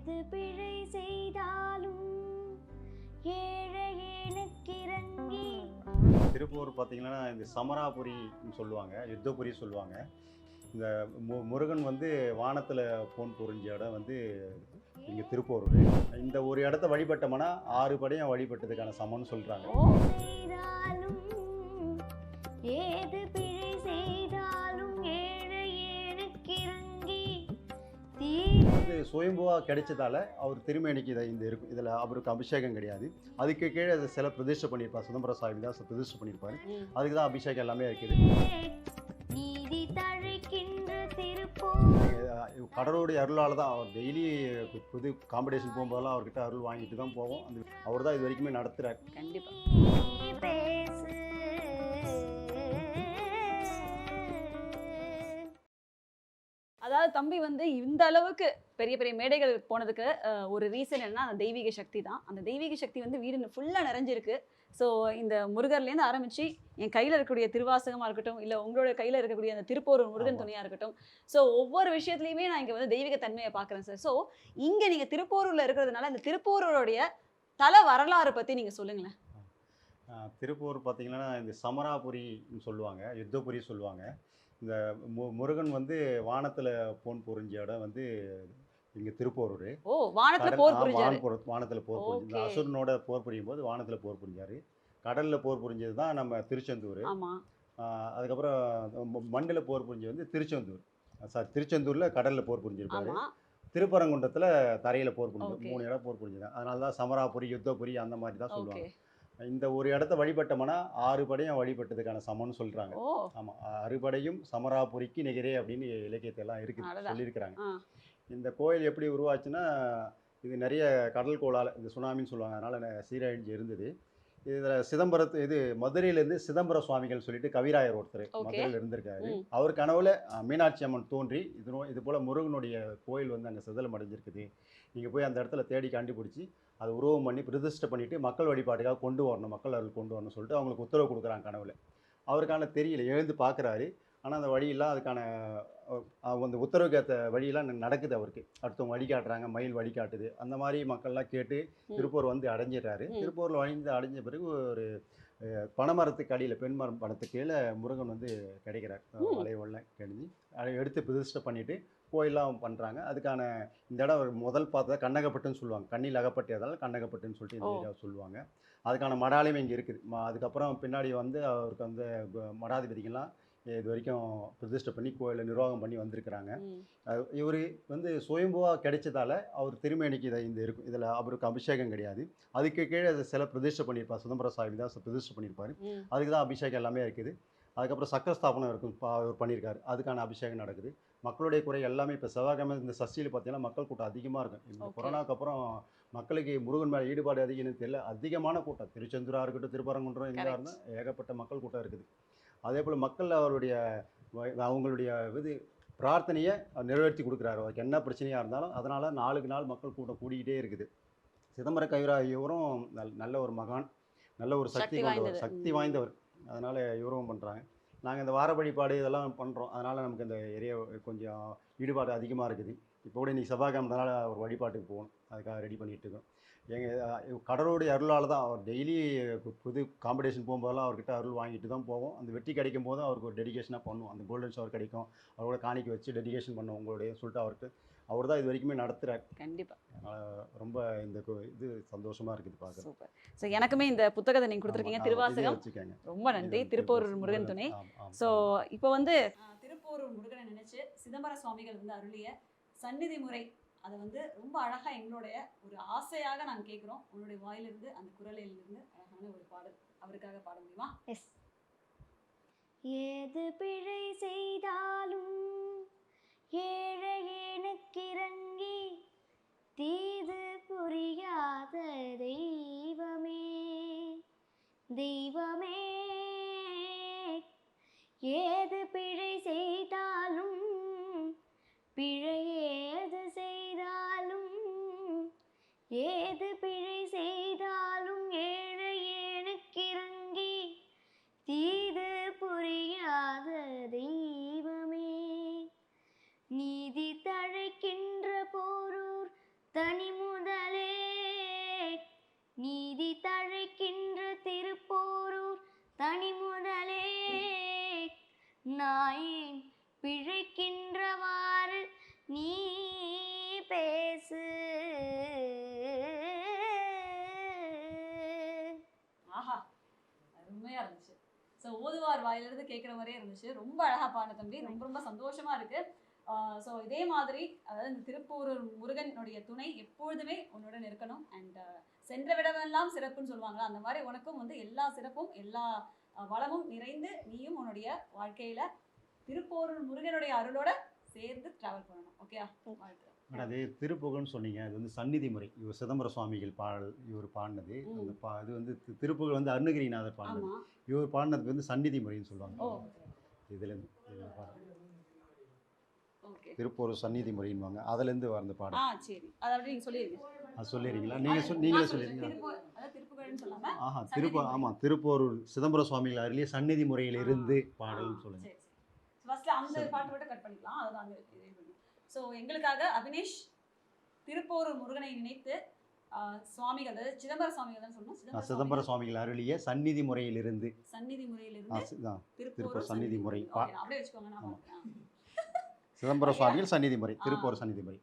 ஏது பிழை செய்தாலும் திருப்பூர் பார்த்தீங்கன்னா இந்த சமராபுரின்னு சொல்லுவாங்க யுத்தபுரி சொல்லுவாங்க. இந்த மு முருகன் வந்து வானத்தில் போன் புரிஞ்ச இடம் வந்து இங்கே திருப்பூர். இந்த ஒரு இடத்த வழிபட்டோம்னா ஆறு படையும் வழிபட்டதுக்கான சமம்னு சொல்கிறாங்க ஏது பிழை சுயம்புவாக கிடைச்சதால அவர் திருமேனிக்கு இதை இந்த இருக்கும் இதில் அவருக்கு அபிஷேகம் கிடையாது. அதுக்கு கீழே அதை சில பிரதிஷ்டை பண்ணியிருப்பார் சிதம்பர சாமி தான் பிரதிஷ்டை பண்ணியிருப்பார். அதுக்கு தான் அபிஷேகம் எல்லாமே இருக்குது. நீதி தழைக்கின்ற திருப்பூர். கடவுளுடைய அருளால் தான் அவர் டெய்லி புது காம்படிஷன் போகும்போதெல்லாம் அவர்கிட்ட அருள் வாங்கிட்டு தான் போவோம். அந்த அவர் தான் இது வரைக்குமே நடத்துகிறார் கண்டிப்பா. அதாவது தம்பி வந்து இந்த அளவுக்கு பெரிய பெரிய மேடைகள் போனதுக்கு ஒரு ரீசன் என்னன்னா அந்த தெய்வீக சக்தி தான். அந்த தெய்வீக சக்தி வந்து வீடு ஃபுல்லாக நிறைஞ்சிருக்கு. ஸோ இந்த முருகர்லேருந்து ஆரம்பிச்சு என் கையில் இருக்கக்கூடிய திருவாசகமாக இருக்கட்டும் இல்லை உங்களோட கையில் இருக்கக்கூடிய அந்த திருப்போரூர் முருகன். துணியாக இருக்கட்டும். ஸோ ஒவ்வொரு விஷயத்துலையுமே நான் இங்கே வந்து தெய்வீக தன்மையை பார்க்குறேன் சார் ஸோ இங்கே நீங்கள் திருப்போரூரில் இருக்கிறதுனால இந்த திருப்போரூருடைய தல வரலாறு பற்றி நீங்கள் சொல்லுங்களேன். திருப்பூர் பார்த்தீங்கன்னா இந்த சமராபுரின்னு சொல்லுவாங்க யுத்தபுரி சொல்லுவாங்க. இந்த மு முருகன் வந்து வானத்தில் போன் புரிஞ்ச இடம் வந்து இங்கே திருப்பூரூர். ஓ வானத்தில் போர் புரிஞ்சாரு. வானத்தில் போர் புரிஞ்சு. அசுரனோட போர் புரியும் போது வானத்தில் போர் புரிஞ்சாரு. கடலில் போர் புரிஞ்சது தான் நம்ம திருச்செந்தூர். அதுக்கப்புறம் மண்ணில் போர் புரிஞ்சு வந்து திருச்செந்தூர். சாரி திருச்செந்தூரில் கடலில் போர் புரிஞ்சிருப்பாரு. திருப்பரங்குன்றத்தில் தரையில் போர் புரிஞ்சு. மூணு இடம் போர் புரிஞ்சுதான் அதனால தான் சமராபுரி யுத்தபுரி அந்த மாதிரி தான் சொல்லுவாங்க. இந்த ஒரு இடத்த வழிபட்டோம்னா ஆறு படையும் வழிபட்டதுக்கான சமம்னு சொல்றாங்க. ஓ. ஆமாம் அறுபடையும் சமராபுரிக்கு நிகரே அப்படின்னு இலக்கியத்தை எல்லாம் இருக்கு. சொல்லியிருக்கிறாங்க. இந்த கோயில் எப்படி உருவாச்சுன்னா இது நிறைய கடல் கோளால் இந்த சுனாமின்னு சொல்லுவாங்க அதனால சீரழிஞ்சு இருந்தது. இதில் சிதம்பரத்து இது மதுரையிலேருந்து சிதம்பர சுவாமிகள் சொல்லிட்டு கவிராயர் ஒருத்தர். மதுரையில் இருந்திருக்காரு. அவர் கனவுல மீனாட்சி அம்மன் தோன்றி இது இது போல் முருகனுடைய கோயில் வந்து அங்கே சிதலம் அடைஞ்சிருக்குது. நீங்கள் போய் அந்த இடத்துல தேடி கண்டுபிடிச்சி அதை உருவம் பண்ணி பிரதிஷ்டை பண்ணிட்டு மக்கள் வழிபாட்டுக்காக கொண்டு வரணும் மக்கள் அருள் கொண்டு வரணும்னு சொல்லிட்டு அவங்களுக்கு உத்தரவு கொடுக்குறாங்க கனவுல அவருக்கான தெரியல எழுந்து பார்க்குறாரு ஆனால் அந்த வழியெல்லாம் அதுக்கான அந்த உத்தரவுக்கு ஏற்ற வழியெல்லாம் நடக்குது அவருக்கு அடுத்தவங்க வழி காட்டுறாங்க மயில் வழி காட்டுது அந்த மாதிரி மக்கள்லாம் கேட்டு. திருப்பூர் வந்து அடைஞ்சிடுறாரு. திருப்பூரில் வழிந்து அடைஞ்ச பிறகு ஒரு பனைமரத்துக்கு அடியில் பெண்மரம் பணத்துக்கு கீழே முருகன் வந்து கிடைக்கிறார். வளைவெல்லாம் கிடைஞ்சி எடுத்து பிரதிஷ்டை பண்ணிட்டு கோயிலாம் பண்ணுறாங்க அதுக்கான இந்த இடம் ஒரு முதல் பார்த்தா கண்ணகப்பட்டுன்னு சொல்லுவாங்க. கண்ணில் அகப்பட்டதால் கண்ணகப்பட்டுன்னு சொல்லிட்டு இந்த. ஏரியாவை சொல்லுவாங்க. அதுக்கான மடாலயம் இங்கே இருக்குது. அதுக்கப்புறம் பின்னாடி வந்து அவருக்கு வந்து மடாதிபதிகள்லாம் இது வரைக்கும் பிரதிஷ்டை பண்ணி கோயிலை நிர்வாகம் பண்ணி வந்திருக்கிறாங்க. இவர் வந்து சுயம்புவாக கிடைச்சதால அவர் திருமேனிக்கு இதை இந்த இருக்கும் இதில் அவருக்கு அபிஷேகம் கிடையாது. அதுக்கு கீழே அதை சில பிரதிஷ்டை பண்ணியிருப்பார். சிதம்பர சாமி தான் பிரதிஷ்டை பண்ணியிருப்பார். அதுக்கு தான் அபிஷேகம் எல்லாமே இருக்குது. அதுக்கப்புறம் சக்கர ஸ்தாபனம் இருக்கும் அவர் பண்ணியிருக்காரு. அதுக்கான அபிஷேகம் நடக்குது. மக்களுடைய குறை எல்லாமே இப்போ செவ்வாய்க்கிழமை இந்த சஷ்டியில் பார்த்தீங்கன்னா மக்கள் கூட்டம் அதிகமாக இருக்கும். இந்த. கொரோனாக்கு அப்புறம் மக்களுக்கு முருகன் மேலே ஈடுபாடு அதிகம்னு தெரியல. அதிகமான கூட்டம். திருச்செந்தூராக இருக்கட்டும் திருப்பரங்குன்றம் எங்கே. இருந்தால் ஏகப்பட்ட மக்கள் கூட்டம் இருக்குது. அதே போல் மக்கள் அவருடைய அவங்களுடைய இது பிரார்த்தனையை நிறைவேற்றி கொடுக்குறாரு. அவருக்கு என்ன பிரச்சனையாக இருந்தாலும் அதனால் நாளுக்கு நாள் மக்கள் கூட்டம் கூடிக்கிட்டே இருக்குது. சிதம்பர கைவராகியவரும் நல் நல்ல ஒரு மகான். நல்ல ஒரு சக்தி கொண்டவர். சக்தி. வாய்ந்தவர். அதனால் இவரும் பண்ணுறாங்க நாங்கள் இந்த வார வழிபாடு இதெல்லாம் பண்ணுறோம் அதனால் நமக்கு இந்த ஏரியா கொஞ்சம் ஈடுபாடு அதிகமாக இருக்குது. இப்போ கூட இன்றைக்கி செவ்வாய்க்கிழமைனால ஒரு வழிபாட்டுக்கு போகணும். அதுக்காக ரெடி பண்ணிகிட்டு இருக்கோம் எங்கள் கடவுளுடைய அருளால் தான் அவர் டெய்லி புது காம்படிஷன் போகும்போதெல்லாம் அவர்கிட்ட அருள் வாங்கிட்டு தான் போவோம். அந்த வெற்றி கிடைக்கும் போதும் அவருக்கு ஒரு டெடிகேஷனாக பண்ணுவோம். அந்த கோல்டன் ஷவர் கிடைக்கும். அவரோட காணிக்க வச்சு டெடிகேஷன் பண்ணுவோம் உங்களுடைய சொல்லிட்டு அவருக்கு அவர் தான் இது வரைக்குமே நடத்துகிறார் கண்டிப்பா. ரொம்ப இந்த இது சந்தோஷமாக இருக்குது சூப்பர். ஸோ எனக்குமே இந்த புத்தகத்தை நீங்க கொடுத்துருக்கீங்க. திருவாசகம். வச்சுக்கோங்க. ரொம்ப நன்றி. திருப்போரூர் முருகன் துணை. ஸோ இப்போ வந்து திருப்போரூர் முருகனை நினைச்சு சிதம்பர சுவாமிகள் வந்து அருளிய சந்நிதி முறை. அதை வந்து ரொம்ப அழகாக எங்களுடைய ஒரு ஆசையாக நாங்கள் கேட்குறோம் உங்களுடைய வாயிலிருந்து அந்த குரலிலிருந்து அழகான ஒரு பாடல் அவருக்காக பாட முடியுமா? எஸ் ஏது பிழை செய்தாலும் ஏழையேனுக்கிறங்கி தீது புரியாத தெய்வமே. தெய்வமே ஏது பிழை ஏது பிழை செய்தாலும் ஏழை ஏனுக்கிறங்கி தீது புரியாத தெய்வமே. நீதி தழைக்கின்ற போரூர் தனி முதலே. நீதி தழைக்கின்ற திருப்போரூர் தனி முதலே. நாயின் பிழைக்கின்றவாறு நீ பேசு. ஓதுவார் வாயிலிருந்து கேட்குற மாதிரியே இருந்துச்சு. ரொம்ப அழகா பாடின தம்பி. ரொம்ப ரொம்ப சந்தோஷமா இருக்கு. ஸோ இதே மாதிரி அதாவது இந்த திருப்பூர் முருகனுடைய துணை எப்பொழுதுமே உன்னுடன் இருக்கணும். அண்ட் சென்ற விடமெல்லாம் சிறப்புன்னு சொல்லுவாங்களா? அந்த மாதிரி உனக்கும் வந்து எல்லா சிறப்பும் எல்லா வளமும் நிறைந்து நீயும் உன்னுடைய வாழ்க்கையில திருப்பூரூர் முருகனுடைய அருளோட சேர்ந்து டிராவல் பண்ணணும். ஓகே வாழ்த்து. மேடம் அது திருப்புகழ்னு சொன்னீங்க. அது வந்து சந்நிதி முறை. இவர் சிதம்பர சுவாமிகள் பாடல் இவர் பாடினது. அந்த பா இது வந்து திருப்புகழ் வந்து அருணகிரிநாதர் பாடினது. இவர் பாடினதுக்கு வந்து சந்நிதி முறைன்னு சொல்லுவாங்க. இதுலேருந்து திருப்பூர் சந்நிதி முறைன்னுவாங்க. அதுலேருந்து வந்த ஆ பாடல். சரி. அது சொல்லிடுறீங்களா? நீங்கள் சொல் நீங்களே. சொல்லிடுறீங்களா? ஆஹா திருப்பூர். ஆமாம் திருப்பூர் சிதம்பர சுவாமிகள் அருளிய சந்நிதி முறையில் இருந்து பாடல்னு சொல்லுங்க. சரி. சரி ஃபர்ஸ்ட் அந்த. பாட்டு மட்டும் கட் பண்ணிக்கலாம். அதுதான் ஸோ எங்களுக்காக அபினேஷ் திருப்பூர் முருகனை நினைத்து சுவாமிகள் அதாவது சிதம்பர சுவாமிகள் தான் சொல்லணும். சிதம்பர சுவாமிகள். அருளிய சந்நிதி முறையிலிருந்து. சந்நிதி முறையிலிருந்து திருப்பூர் சந்நிதி முறை. அப்படியே வச்சுக்கோங்க. சிதம்பர சுவாமிகள் சந்நிதி முறை. திருப்பூர் சந்நிதி முறை.